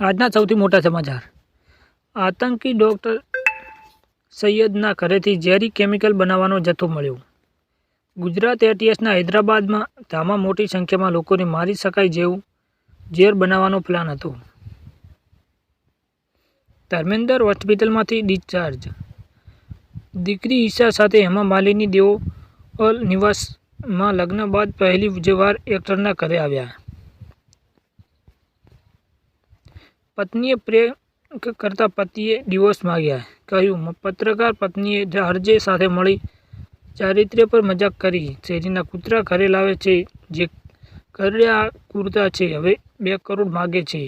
આજના સૌથી મોટા સમાચાર. આતંકી ડૉક્ટર સૈયદના ઘરેથી ઝેરી કેમિકલ બનાવવાનો જથ્થો મળ્યો. ગુજરાત એટીએસના હૈદરાબાદમાં ધામા મોટી સંખ્યામાં લોકોને મારી શકાય જેવું ઝેર બનાવવાનો પ્લાન હતો. ધર્મેન્દર હોસ્પિટલમાંથી ડિસ્ચાર્જ. દીકરી ઈશા સાથે હેમા માલિની દેઓ અલ નિવાસમાં લગ્ન બાદ પહેલી જ એક્ટરના ઘરે આવ્યા. પત્નીએ પ્રેમ કરતા પતિએ ડિવોર્સ માગ્યા. કહ્યું પત્રકાર પત્નીએ હરજે સાથે મળી ચારિત્ર્ય પર મજાક કરી. શેરીના કૂતરા ઘરે લાવે છે, જે કર્યા કુર્તા છે. હવે બે કરોડ માગે છે.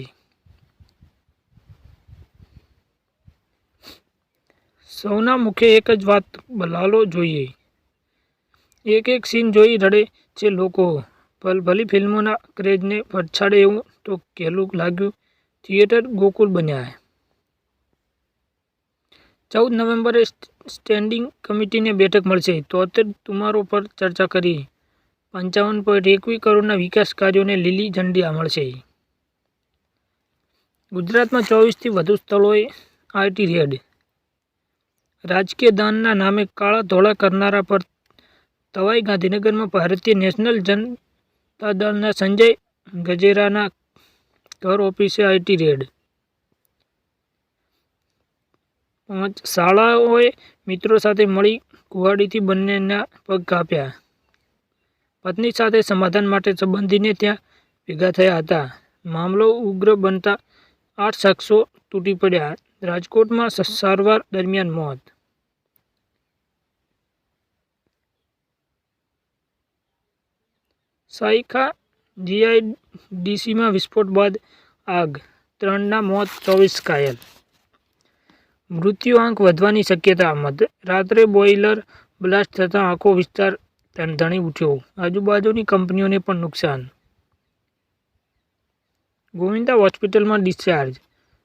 સૌના મુખે એક જ વાત લાલો જોઈએ. એક એક સીન જોઈ રડે છે લોકો. ભલ ભલી ફિલ્મોના ક્રેઝને પછાડે એવું તો કહેલું લાગ્યું થિયેટર ગોકુલ બન્યા ચૌદ નવેમ્બરે સ્ટેન્ડિંગ કમિટીને બેઠક મળશે. તોતેર તુમારો પર ચર્ચા કરી. પંચાવન પોઈન્ટ એકવીસ કરોડના વિકાસ કાર્યોને લીલી ઝંડી મળશે. ગુજરાતમાં ચોવીસથી વધુ સ્થળોએ આઈટી રેડ. રાજકીય દાનના નામે કાળા ધોળા કરનારા પર તવાઈ ગાંધીનગરમાં ભારતીય નેશનલ જનતા દળના સંજય ગજેરાના ઘર ઓફિસે આઈટી રેડ. પાંચ શાળાઓએ મિત્રો સાથે મળી કુવાડીથી બંનેના પગ કાપ્યા. પત્ની સાથે સમાધાન માટે સંબંધીને ત્યાં ભેગા થયા હતા. મામલો ઉગ્ર બનતા આઠ શખ્સો તૂટી પડ્યા. રાજકોટમાં સારવાર દરમિયાન મોત. સાયખા જીઆઈડીસીમાં વિસ્ફોટ બાદ આગ, ત્રણના મોત, ચોવીસ ઘાયલ. મૃત્યુઆંક વધવાની શક્યતા મધરાત્રે બોઇલર બ્લાસ્ટ થતાં આખો વિસ્તાર ધણધણી ઉઠ્યો. આજુબાજુની કંપનીઓને પણ નુકસાન. ગોવિંદા હોસ્પિટલમાં ડિસ્ચાર્જ.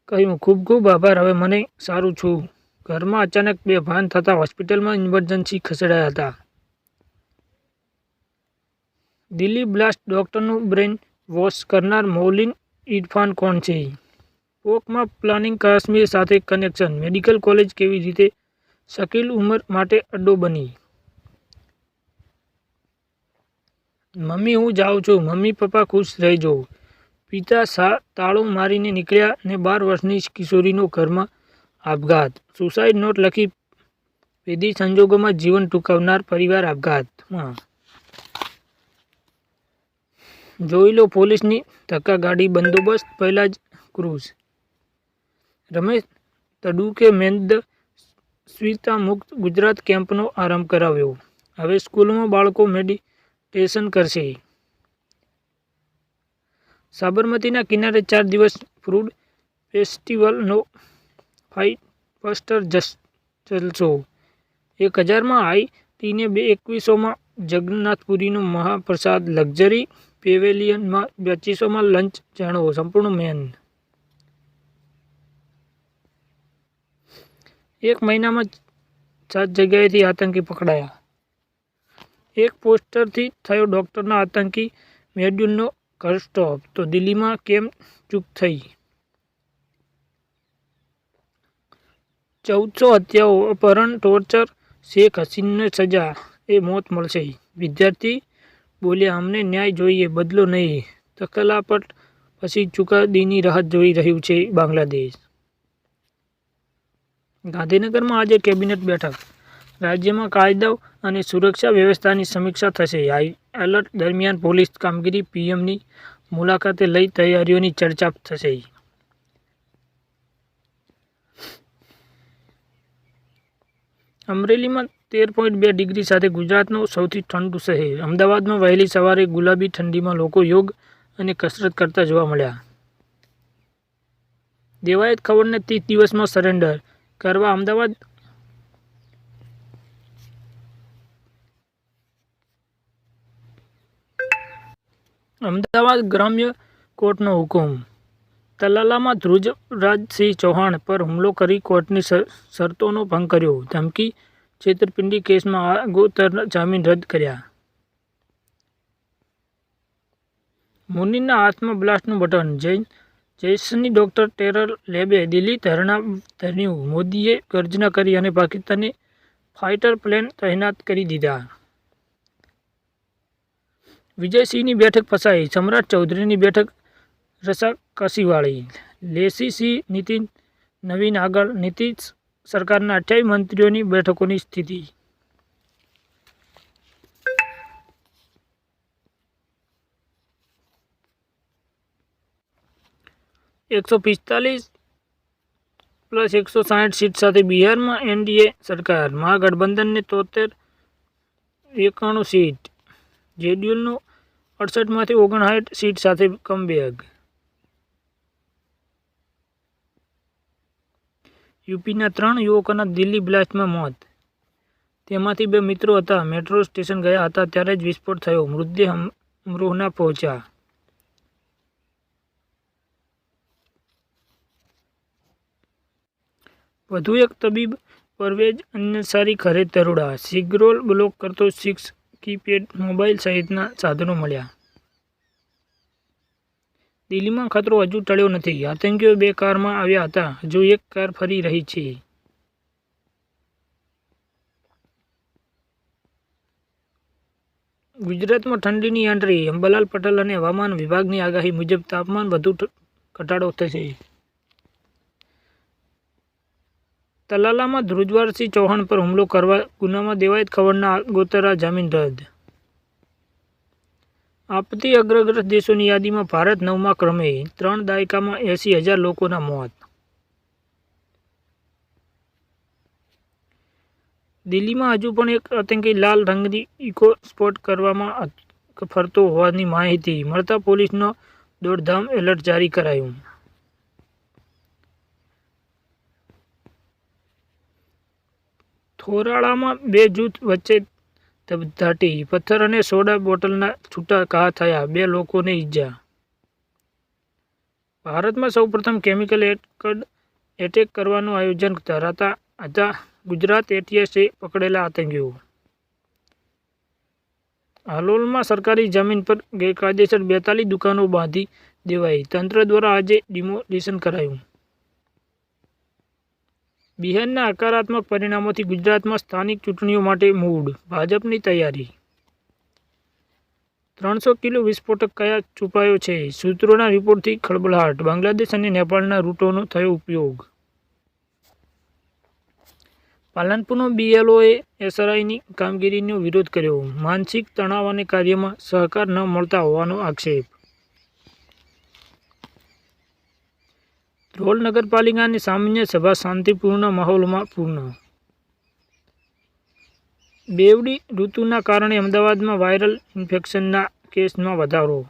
કહ્યું, ખૂબ ખૂબ આભાર, હવે મને સારું છું. ઘરમાં અચાનક બેભાન થતાં હોસ્પિટલમાં ઇમરજન્સી ખસેડાયા હતા. દિલ્હી બ્લાસ્ટ ડોક્ટરનું બ્રેઇન વોશ કરનાર મૌલિન ઇરફાન કોણ છે? પોકમાં પ્લાનિંગ કાશ્મીર સાથે કનેક્શન. મેડિકલ કોલેજ કેવી રીતે શકીલ ઉમર માટે અડ્ડો બની? મમ્મી, હું જાઉં છું. મમ્મી, પપ્પા ખુશ રહેજો. પિતા સા, તાળું મારીને નીકળ્યા ને બાર વર્ષની કિશોરીનો ઘરમાં આપઘાત. સુસાઇડ નોટ લખી વિધિ સંજોગોમાં જીવન ટૂંકાવનાર પરિવાર આપઘાતમાં. જોઈ લો પોલીસની ધક્કાગાડી બંદોબસ્ત પહેલાં જ ક્રૂઝ. રમેશ તડુકે મેન્દ સ્વીતા મુક્ત ગુજરાત કેમ્પનો આરંભ કરાવ્યો. હવે સ્કૂલમાં બાળકો મેડિટેશન કરશે. સાબરમતીના કિનારે ચાર દિવસ ફ્રૂડ ફેસ્ટિવલનો ફાઇવ ફસ્ટર જલસો એક હજારમાં આઈટીને બે એકવીસોમાં જગન્નાથપુરીનો મહાપ્રસાદ લક્ઝરી પેવેલિયનમાં પચીસોમાં લંચ જાણવો સંપૂર્ણ મેન. એક મહિનામાં સાત જગ્યાએથી આતંકી પકડાયા. એક પોસ્ટરથી થયો ડૉક્ટરના આતંકી મેડ્યુલનો ઘર સ્ટોપ. તો દિલ્હીમાં કેમ ચૂક થઈ? ચૌદસો હત્યાઓ, અપહરણ, ટોર્ચર, શેખ હસીનને સજા એ મોત મળશે. વિદ્યાર્થી બોલ્યા, અમને ન્યાય જોઈએ, બદલો નહીં. તકલાપટ પછી ચુકાદીની રાહત જોઈ રહ્યું છે બાંગ્લાદેશ. ગાંધીનગરમાં આજે કેબિનેટ બેઠક. રાજ્યમાં કાયદો અને સુરક્ષા વ્યવસ્થાની સમીક્ષા થશે. હાઈ એલર્ટ દરમિયાન પોલીસ કામગીરી પીએમની મુલાકાતે લઈ તૈયારીઓની ચર્ચા થશે. અમરેલીમાં તેર પોઈન્ટ બે ડિગ્રી સાથે ગુજરાતનું સૌથી ઠંડુ શહેર. અમદાવાદમાં વહેલી સવારે ગુલાબી ઠંડીમાં લોકો યોગ અને કસરત કરતા જોવા મળ્યા. દેવાયત ખબરને ત્રીસ દિવસમાં સરેન્ડર કરવા અમદાવાદ અમદાવાદ ગ્રામ્ય કોર્ટનો હુકમ. તલાલામાં ધ્રુજરાજસિંહ ચૌહાણ પર હુમલો કરી કોર્ટની શરતોનો ભંગ કર્યો. ધમકી છેતરપિંડી કેસમાં આગોતર જામીન રદ કર્યા. મુનિના હાથમાં બ્લાસ્ટનું બટન. જૈન જૈશની ડોક્ટર ટેરર લેબે દિલ્હી ધરણા ધર્યું. મોદીએ ગર્જના કરી અને પાકિસ્તાની ફાઇટર પ્લેન તૈનાત કરી દીધા. વિજયસિંહની બેઠક ફસાઈ. સમ્રાટ ચૌધરીની બેઠક રસાકસીવાળી. લેસીસી નીતિન, નવીન આગળ નીતિશ સરકારના અઠ્યાવીસ મંત્રીઓની બેઠકોની સ્થિતિ. એકસો પિસ્તાલીસ પ્લસ એકસો સાઠ સીટ સાથે બિહારમાં એનડીએ સરકાર. મહાગઠબંધનને તોતેર એકાણું સીટ. જેડીયુનું અડસઠમાંથી ઓગણસાઠ સીટ સાથે કમબેક યુપીના ત્રણ યુવકોના દિલ્હી બ્લાસ્ટમાં મોત. તેમાંથી બે મિત્રો હતા. મેટ્રો સ્ટેશન ગયા હતા, ત્યારે જ વિસ્ફોટ થયો. મૃતદેહ અમરોહના પહોંચ્યા. વધુ એક તબીબ પરવેજ અન્સારી ઘરે તરુડા. સિગરોલ બ્લોક કરતો સિક્સ કીપેડ મોબાઈલ સહિતના સાધનો મળ્યા. દિલ્હીમાં ખતરો હજુ ટળ્યો નથી. આતંકીઓ બે કારમાં આવ્યા હતા. હજુ એક કાર ફરી રહી છે. ગુજરાતમાં ઠંડીની એન્ટ્રી અંબાલાલ પટેલ અને હવામાન વિભાગની આગાહી મુજબ તાપમાન વધુ ઘટાડો થશે. તલાલામાં ધ્રુજવારસિંહ ચૌહાણ પર હુમલો કરવા ગુનામાં દેવાયત ખવડના ગોતરા જામીન રદ આપતી અગ્રગ્રસ્ત દેશોની યાદીમાં ભારત નવમા ક્રમે ત્રણ દાયકામાં એંસી હજાર લોકોના મોત. દિલ્હીમાં હજુ પણ એક આતંકી લાલ રંગની ઇકો સ્પોટ કરવામાં ફરતો હોવાની માહિતી મળતા પોલીસનો દોડધામ એલર્ટ જારી કરાયું. થોરાળામાં બે જૂથ વચ્ચે ધબધાટી પથ્થર અને સોડા બોટલના છૂટા ઘા થયા. બે લોકોને ઈજા. ભારતમાં સૌપ્રથમ કેમિકલ એટકડ એટેક કરવાનું આયોજન ધરાતા હતા. ગુજરાત એટીએસે પકડેલા આતંકીઓ. હાલોલમાં સરકારી જમીન પર ગેરકાયદેસર બેતાલીસ દુકાનો બાંધી દેવાઈ. તંત્ર દ્વારા આજે ડિમોલિશન કરાયું. બિહારના હકારાત્મક પરિણામોથી ગુજરાતમાં સ્થાનિક ચૂંટણીઓ માટે મૂડ, ભાજપની તૈયારી. ત્રણસો કિલો વિસ્ફોટક કયા છુપાયો છે? સૂત્રોના રિપોર્ટથી ખળબળાટ બાંગ્લાદેશ અને નેપાળના રૂટોનો થયો ઉપયોગ. પાલનપુરનો બીએલઓએ એસઆરઆઈની કામગીરીનો વિરોધ કર્યો. માનસિક તણાવ અને કાર્યમાં સહકાર ન મળતા હોવાનો આક્ષેપ. ધ્રોલ નગરપાલિકાની સામાન્ય સભા શાંતિપૂર્ણ, માહોલમાં પૂર્ણ. બેવડી ઋતુના કારણે અમદાવાદમાં વાયરલ ઇન્ફેક્શનના કેસમાં વધારો.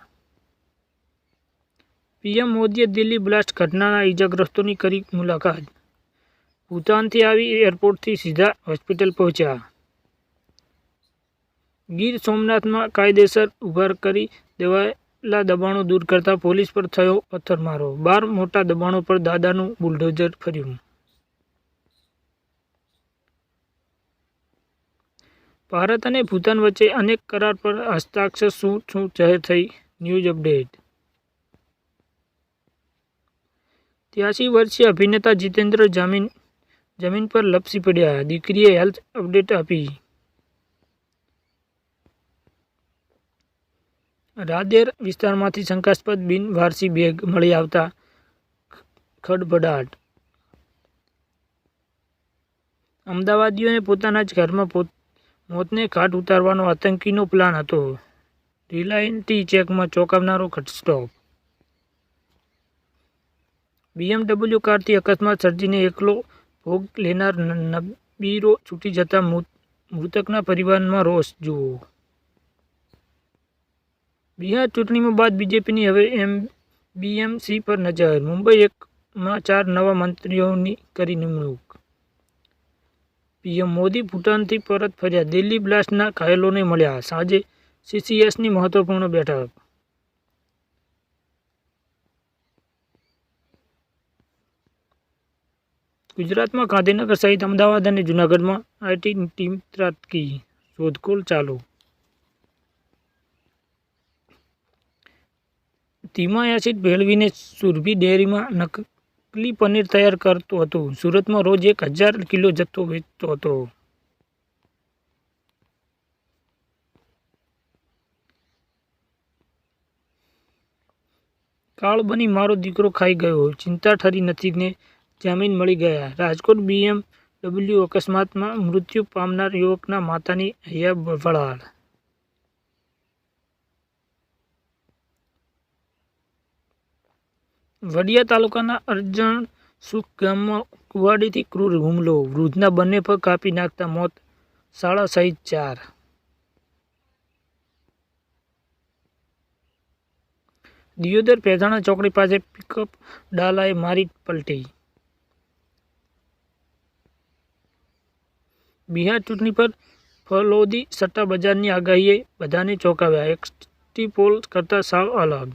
પીએમ મોદીએ દિલ્હી બ્લાસ્ટ ઘટનાના ઇજાગ્રસ્તોની કરી મુલાકાત. ભૂતાનથી આવી એરપોર્ટથી સીધા હોસ્પિટલ પહોંચ્યા. ગીર સોમનાથમાં કાયદેસર ઉભાર કરી દેવાયેલા દબાણો દૂર કરતા પોલીસ પર થયો પથ્થરમારો? બાર મોટા દબાણો પર દાદાનું બુલડોઝર ફર્યું. ભારત અને ભૂતાન વચ્ચે અનેક કરાર પર હસ્તાક્ષર શું શું જાહેર થઈ? News update. ત્યાસી વર્ષીય અભિનેતા જીતેન્દ્ર જામીન, જમીન પર લપસી પડ્યા. દીકરીએ હેલ્થ અપડેટ આપી. રાદેર વિસ્તારમાંથી શંકાસ્પદ બિનવારસી બેગ મળી આવતા ખડભડાટ. અમદાવાદીઓને પોતાના જ ઘરમાં પોત મોતને ઘાટ ઉતારવાનો આતંકીનો પ્લાન હતો. રિલાયન્ટી ચેકમાં ચોંકાવનારો ઘટસ્ટોપ બીએમડબલ્યુ કારથી અકસ્માત સર્જીને એકલો ભોગ લેનાર નબીરો છૂટી જતા મૃતકના પરિવારમાં રોષ, જુઓ. બિહાર ચૂંટણીમાં બાદ બીજેપીની હવે એમ બીએમસી પર નજર, મુંબઈ એકમાં ચાર નવા મંત્રીઓની કરી નિમણૂક. પીએમ મોદી ભૂટાનથી પરત ફર્યા, દિલ્હી બ્લાસ્ટના ઘાયલોને મળ્યા. સાંજે સીસીએસની મહત્વપૂર્ણ બેઠક. ગુજરાતમાં ગાંધીનગર સહિત અમદાવાદ અને જૂનાગઢમાં આઈટી ટીમ ત્રાટકી. શોધખોળ ચાલુ. ધીમા એસિડ ભેળવીને સુરભી ડેરીમાં નકલી પનીર તૈયાર કરતો હતો. સુરતમાં રોજ એક હજાર કિલો જથ્થો વેચતો હતો. કાળ બની મારો દીકરો ખાઈ ગયો. ચિંતા ઠરી નથી ને જામીન મળી ગયા. રાજકોટ બીએમ ડબલ્યુ અકસ્માતમાં મૃત્યુ પામનાર યુવકના માતાની હૈયા વળાળ વડિયા તાલુકાના અરજણ સુખ ગામમાં કુવાડીથી ક્રૂર હુમલો. વૃદ્ધના બંને પગ કાપી નાખતા મોત. શાળા સહિત ચાર. દિયોદર પેધાણા ચોકડી પાસે પિકઅપ ડાલાએ મારી પલટી. બિહાર ચૂંટણી પર ફલોદી સટ્ટા બજારની આગાહીએ બધાને ચોંકાવ્યા. એક્સટી પોલ કરતાં સાવ અલગ.